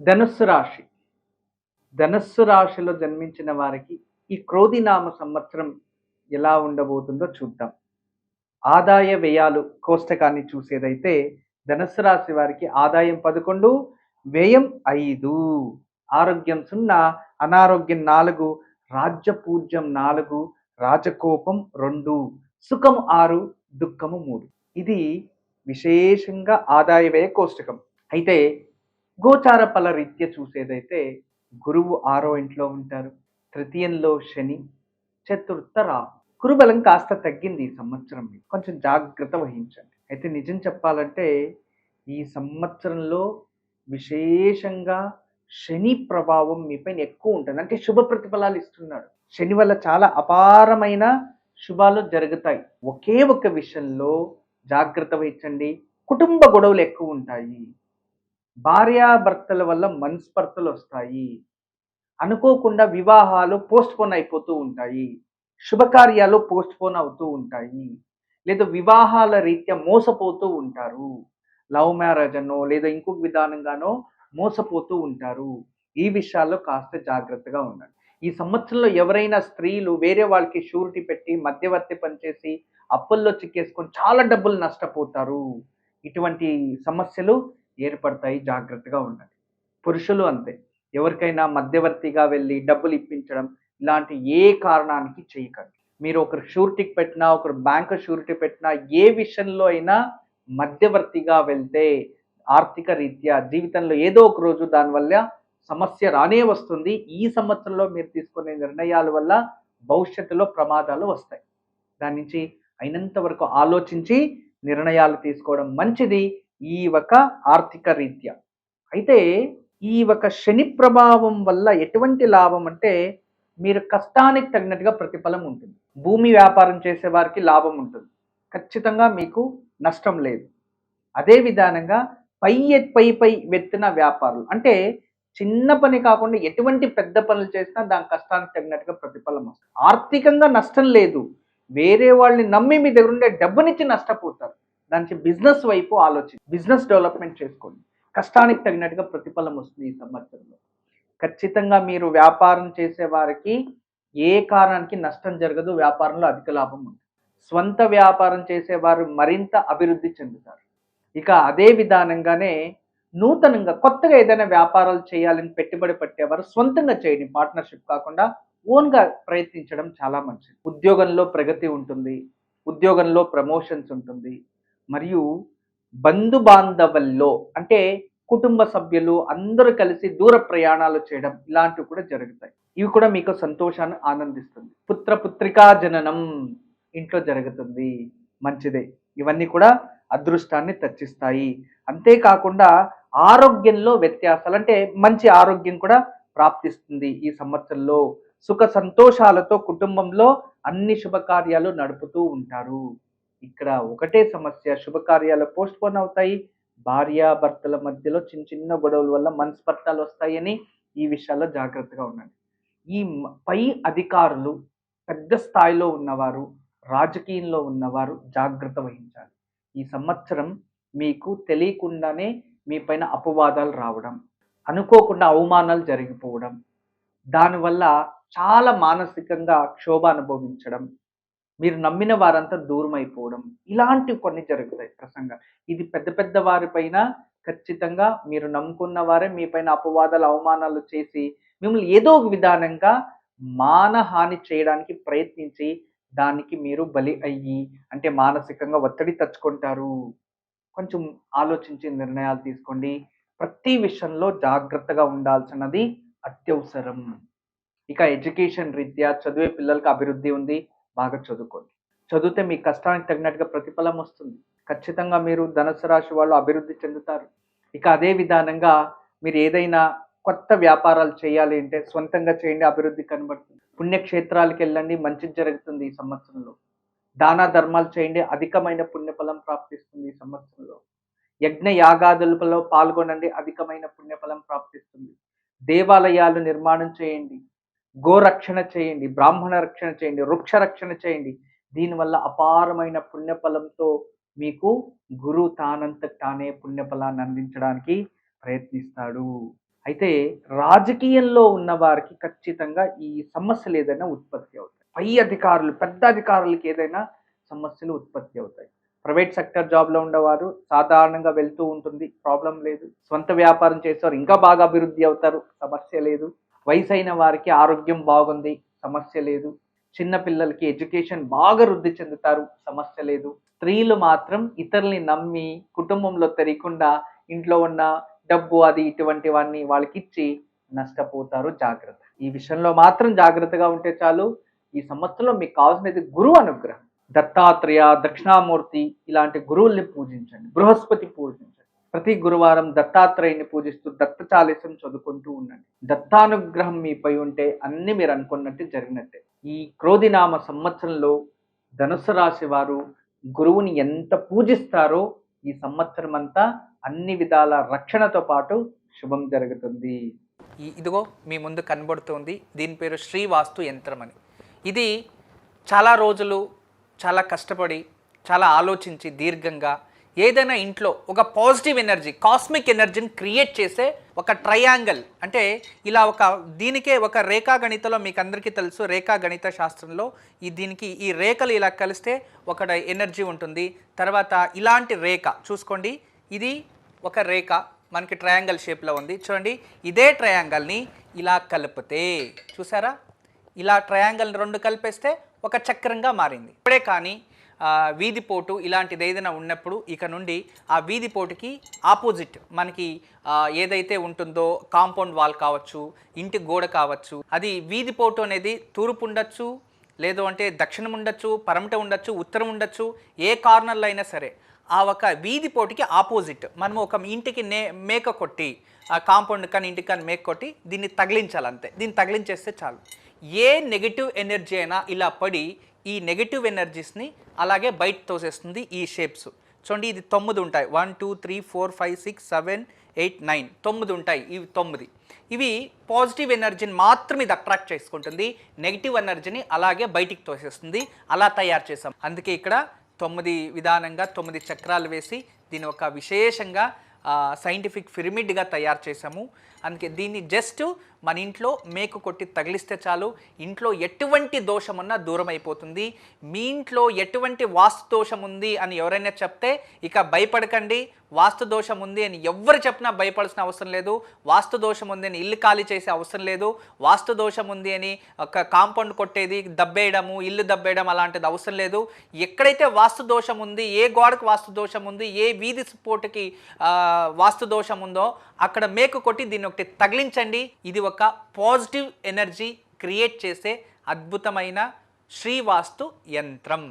ధనుస్సు రాశి. ధనుస్సు రాశిలో జన్మించిన వారికి ఈ క్రోధినామ సంవత్సరం ఎలా ఉండబోతుందో చూద్దాం. ఆదాయ వ్యయాలు కోష్టకాన్ని చూసేదైతే ధనుస్సు రాశి వారికి ఆదాయం పదకొండు వ్యయం ఐదు. ఆరోగ్యం సున్నా అనారోగ్యం నాలుగు రాజ్యపూజ్యం నాలుగు రాజకోపం రెండు సుఖం ఆరు దుఃఖము మూడు. ఇది విశేషంగా ఆదాయ వ్యయ కోష్టకం అయితే గోచార ఫల రీత్య చూసేదైతే గురువు ఆరో ఇంట్లో ఉంటారు. తృతీయంలో శని చతుర్థ రాహు. కురుబలం కాస్త తగ్గింది ఈ సంవత్సరం కొంచెం జాగ్రత్త వహించండి. అయితే నిజం చెప్పాలంటే ఈ సంవత్సరంలో విశేషంగా శని ప్రభావం మీపైన ఎక్కువ ఉంటుంది. అంటే శుభ ప్రతిఫలాలు ఇస్తున్నాడు. శని వల్ల చాలా అపారమైన శుభాలు జరుగుతాయి. ఒకే ఒక విషయంలో జాగ్రత్త వహించండి. కుటుంబ గొడవలు ఎక్కువ ఉంటాయి. భార్యాభర్తల వల్ల మనస్పర్తలు వస్తాయి. అనుకోకుండా వివాహాలు పోస్ట్పోన్ అయిపోతూ ఉంటాయి. శుభకార్యాలు పోస్ట్పోన్ అవుతూ ఉంటాయి. లేదా వివాహాల రీత్యా మోసపోతూ ఉంటారు. లవ్ మ్యారేజ్ అనో లేదా ఇంకొక విధానంగానో మోసపోతూ ఉంటారు. ఈ విషయాల్లో కాస్త జాగ్రత్తగా ఉండండి. ఈ సంవత్సరంలో ఎవరైనా స్త్రీలు వేరే వాళ్ళకి షూరిటీ పెట్టి మధ్యవర్తి పనిచేసి అప్పుల్లో చిక్కేసుకొని చాలా డబ్బులు నష్టపోతారు. ఇటువంటి సమస్యలు ఏర్పడతాయి జాగ్రత్తగా ఉండండి. పురుషులు అంతే. ఎవరికైనా మధ్యవర్తిగా వెళ్ళి డబ్బులు ఇప్పించడం ఇలాంటి ఏ కారణానికి చేయకండి. మీరు ఒకరు షూరిటీకి పెట్టినా ఒకరు బ్యాంకు షూరిటీ పెట్టినా ఏ విషయంలో అయినా మధ్యవర్తిగా వెళ్తే ఆర్థిక రీత్యా జీవితంలో ఏదో ఒక రోజు దానివల్ల సమస్య రానే వస్తుంది. ఈ సంవత్సరంలో మీరు తీసుకునే నిర్ణయాల వల్ల భవిష్యత్తులో ప్రమాదాలు వస్తాయి. దాని నుంచి అయినంత వరకు ఆలోచించి నిర్ణయాలు తీసుకోవడం మంచిది. ఈ ఒక ఆర్థిక రీత్యా. అయితే ఈ ఒక శని ప్రభావం వల్ల ఎటువంటి లాభం అంటే మీరు కష్టానికి తగినట్టుగా ప్రతిఫలం ఉంటుంది. భూమి వ్యాపారం చేసే వారికి లాభం ఉంటుంది. ఖచ్చితంగా మీకు నష్టం లేదు. అదే విధానంగా పై పై పై వెత్తిన వ్యాపారులు. అంటే చిన్న పని కాకుండా ఎటువంటి పెద్ద పనులు చేసినా దాని కష్టానికి తగినట్టుగా ప్రతిఫలం వస్తుంది. ఆర్థికంగా నష్టం లేదు. వేరే వాళ్ళని నమ్మి మీ దగ్గర ఉండే డబ్బునిచ్చి నష్టపోతారు. దానికి బిజినెస్ వైపు ఆలోచించి. బిజినెస్ డెవలప్మెంట్ చేసుకోండి. కష్టానికి తగినట్టుగా ప్రతిఫలం వస్తుంది ఈ సంవత్సరంలో. ఖచ్చితంగా మీరు వ్యాపారం చేసే వారికి ఏ కారణానికి నష్టం జరగదు వ్యాపారంలో అధిక లాభం ఉంటుంది. స్వంత వ్యాపారం చేసేవారు మరింత అభివృద్ధి చెందుతారు. ఇక అదే విధానంగానే నూతనంగా కొత్తగా ఏదైనా వ్యాపారాలు చేయాలని పెట్టుబడి పెట్టేవారు సొంతంగా చేయండి. పార్ట్నర్షిప్ కాకుండా ఓన్గా ప్రయత్నించడం చాలా మంచిది. ఉద్యోగంలో ప్రగతి ఉంటుంది. ఉద్యోగంలో ప్రమోషన్స్ ఉంటుంది. మరియు బంధు బాంధవుల్లో అంటే కుటుంబ సభ్యులు అందరూ కలిసి దూర ప్రయాణాలు చేయడం ఇలాంటివి కూడా జరుగుతాయి. ఇవి కూడా మీకు సంతోషాన్ని ఆనందిస్తుంది. పుత్ర పుత్రికా జననం ఇంట్లో జరుగుతుంది. మంచిదే. ఇవన్నీ కూడా అదృష్టాన్ని తెచ్చిస్తాయి. అంతేకాకుండా ఆరోగ్యంలో వ్యత్యాసాలు అంటే మంచి ఆరోగ్యం కూడా ప్రాప్తిస్తుంది ఈ సంవత్సరంలో. సుఖ సంతోషాలతో కుటుంబంలో అన్ని శుభకార్యాలు నడుపుతూ ఉంటారు. ఇక్కడ ఒకటే సమస్య శుభకార్యాలు పోస్ట్ పోన్ అవుతాయి భార్యాభర్తల మధ్యలో చిన్న చిన్న గొడవల వల్ల మనస్పర్ధాలు వస్తాయని ఈ విషయాల్లో జాగ్రత్తగా ఉండండి. ఈ పై అధికారులు పెద్ద స్థాయిలో ఉన్నవారు రాజకీయంలో ఉన్నవారు జాగ్రత్త వహించాలి. ఈ సంవత్సరం మీకు తెలియకుండానే మీ పైన అపవాదాలు రావడం అనుకోకుండా అవమానాలు జరిగిపోవడం దానివల్ల చాలా మానసికంగా క్షోభ అనుభవించడం మీరు నమ్మిన వారంతా దూరం అయిపోవడం ఇలాంటివి కొన్ని జరుగుతాయి ప్రసంగా ఇది పెద్ద పెద్ద వారిపైన ఖచ్చితంగా మీరు నమ్ముకున్న వారే మీ పైన అపవాదాలు అవమానాలు చేసి మిమ్మల్ని ఏదో ఒక విధానంగా మానహాని చేయడానికి ప్రయత్నించి దానికి మీరు బలి అయ్యి అంటే మానసికంగా ఒత్తిడి తెచ్చుకుంటారు కొంచెం ఆలోచించి నిర్ణయాలు తీసుకోండి. ప్రతి విషయంలో జాగ్రత్తగా ఉండాల్సినది అత్యవసరం. ఇక ఎడ్యుకేషన్ రీత్యా చదివే పిల్లలకు అభివృద్ధి ఉంది. బాగా చదువుకోండి. చదివితే మీ కష్టానికి తగినట్టుగా ప్రతిఫలం వస్తుంది. ఖచ్చితంగా మీరు ధనుసు రాశి వాళ్ళు అభివృద్ధి చెందుతారు. ఇక అదే విధానంగా మీరు ఏదైనా కొత్త వ్యాపారాలు చేయాలి అంటే సొంతంగా చేయండి అభివృద్ధి కనబడుతుంది. పుణ్యక్షేత్రాలకు వెళ్ళండి మంచి జరుగుతుంది ఈ సంవత్సరంలో. దాన ధర్మాలు చేయండి అధికమైన పుణ్యఫలం ప్రాప్తిస్తుంది ఈ సంవత్సరంలో. యజ్ఞ యాగాదులలో పాల్గొనండి అధికమైన పుణ్యఫలం ప్రాప్తిస్తుంది. దేవాలయాలు నిర్మాణం చేయండి గోరక్షణ చేయండి బ్రాహ్మణ రక్షణ చేయండి వృక్ష రక్షణ చేయండి. దీనివల్ల అపారమైన పుణ్యఫలంతో మీకు గురు తానంత తానే పుణ్యఫలాన్ని అందించడానికి ప్రయత్నిస్తాడు. అయితే రాజకీయంలో ఉన్న వారికి ఖచ్చితంగా ఈ సమస్యలు ఏదైనా ఉత్పత్తి అవుతాయి. పై అధికారులు పెద్ద అధికారులకి ఏదైనా సమస్యలు ఉత్పత్తి అవుతాయి. ప్రైవేట్ సెక్టర్ జాబ్లో ఉండేవారు సాధారణంగా వెళ్తూ ఉంటుంది ప్రాబ్లం లేదు. స్వంత వ్యాపారం చేసేవారు ఇంకా బాగా అభివృద్ధి అవుతారు సమస్య లేదు. వయసు అయిన వారికి ఆరోగ్యం బాగుంది సమస్య లేదు. చిన్న పిల్లలకి ఎడ్యుకేషన్ బాగా వృద్ధి చెందుతారు సమస్య లేదు. స్త్రీలు మాత్రం ఇతరుల్ని నమ్మి కుటుంబంలో తెలియకుండా ఇంట్లో ఉన్న డబ్బు అది ఇటువంటివన్నీ వాళ్ళకి ఇచ్చి నష్టపోతారు జాగ్రత్త. ఈ విషయంలో మాత్రం జాగ్రత్తగా ఉంటే చాలు. ఈ సంవత్సరంలో మీకు కావాల్సినది గురువు అనుగ్రహం. దత్తాత్రేయ దక్షిణామూర్తి ఇలాంటి గురువుల్ని పూజించండి. బృహస్పతి పూజించండి ప్రతి గురువారం దత్తాత్రేయుని పూజిస్తూ దత్త చాలీసం చదువుకుంటూ ఉండండి. దత్తానుగ్రహం మీపై ఉంటే అన్ని మీరు అనుకున్నట్టు జరిగినట్టే. ఈ క్రోధినామ సంవత్సరంలో ధనుసు రాశి వారు గురువుని ఎంత పూజిస్తారో ఈ సంవత్సరం అంతా అన్ని విధాల రక్షణతో పాటు శుభం జరుగుతుంది. ఇదిగో మీ ముందు కనబడుతుంది. దీని పేరు శ్రీవాస్తు యంత్రం అని. ఇది చాలా రోజులు చాలా కష్టపడి చాలా ఆలోచించి దీర్ఘంగా ఏదైనా ఇంట్లో ఒక పాజిటివ్ ఎనర్జీ కాస్మిక్ ఎనర్జీని క్రియేట్ చేసే ఒక ట్రయాంగిల్ అంటే ఇలా ఒక దీనికే ఒక రేఖా గణితలో మీకు అందరికీ తెలుసు రేఖా గణిత శాస్త్రంలో ఈ దీనికి ఈ రేఖలు ఇలా కలిస్తే ఒక ఎనర్జీ ఉంటుంది. తర్వాత ఇలాంటి రేఖ చూసుకోండి. ఇది ఒక రేఖ మనకి ట్రయాంగిల్ షేప్లో ఉంది. చూడండి ఇదే ట్రయాంగిల్ని ఇలా కలిపితే చూసారా? ఇలా ట్రయాంగిల్ రెండు కలిపేస్తే ఒక చక్రంగా మారింది. ఇప్పుడే కానీ వీధి పోటు ఇలాంటిది ఏదైనా ఉన్నప్పుడు ఇక నుండి ఆ వీధి పోటుకి ఆపోజిట్ మనకి ఏదైతే ఉంటుందో కాంపౌండ్ వాల్ కావచ్చు ఇంటి గోడ కావచ్చు అది వీధి పోటు అనేది తూర్పు ఉండొచ్చు లేదు అంటే దక్షిణం ఉండొచ్చు పరమట ఉండొచ్చు ఉత్తరం ఉండొచ్చు ఏ కార్నర్లో అయినా సరే ఆ ఒక వీధిపోటుకి ఆపోజిట్. మనము ఒక ఇంటికి నే మేక కొట్టి ఆ కాంపౌండ్ కానీ ఇంటికి కానీ మేక కొట్టి దీన్ని తగిలించాలి అంతే దీన్ని తగిలించేస్తే చాలు. ఏ నెగిటివ్ ఎనర్జీ అయినా ఇలా పడి ఈ నెగిటివ్ ఎనర్జీస్ని అలాగే బయట తోసేస్తుంది ఈ షేప్స్ చూడండి ఇది తొమ్మిది ఉంటాయి. One two three four five six seven eight nine తొమ్మిది ఉంటాయి ఇవి తొమ్మిది. ఇవి పాజిటివ్ ఎనర్జీని మాత్రం ఇది అట్రాక్ట్ చేసుకుంటుంది. నెగిటివ్ ఎనర్జీని అలాగే బయటికి తోసేస్తుంది. అలా తయారు చేసాం. అందుకే ఇక్కడ తొమ్మిది విధానంగా తొమ్మిది చక్రాలు వేసి దీని ఒక విశేషంగా సైంటిఫిక్ పిరమిడ్గా తయారు చేసాము అందుకే దీన్ని జస్ట్ మన ఇంట్లో మేకు కొట్టి తగిలిస్తే చాలు. ఇంట్లో ఎటువంటి దోషం ఉన్నా దూరం అయిపోతుంది మీ ఇంట్లో ఎటువంటి వాస్తు దోషం ఉంది అని ఎవరైనా చెప్తే ఇక భయపడకండి. వాస్తు దోషం ఉంది అని ఎవరు చెప్పినా భయపడాల్సిన అవసరం లేదు. వాస్తు దోషం ఉంది అని ఇల్లు ఖాళీ చేసే అవసరం లేదు. వాస్తు దోషం ఉంది అని ఒక కాంపౌండ్ కొట్టేది దబ్బేయడము ఇల్లు దబ్బేయడం అలాంటిది అవసరం లేదు. ఎక్కడైతే వాస్తు దోషం ఉంది ఏ గోడకు వాస్తు దోషం ఉంది ఏ వీధి పోటుకి వాస్తు దోషం ఉందో అక్కడ మేకు కొట్టి దీన్ని ఒకటి తగిలించండి. ఇది ఒక పాజిటివ్ ఎనర్జీ క్రియేట్ చేసే అద్భుతమైన శ్రీవాస్తు యంత్రం.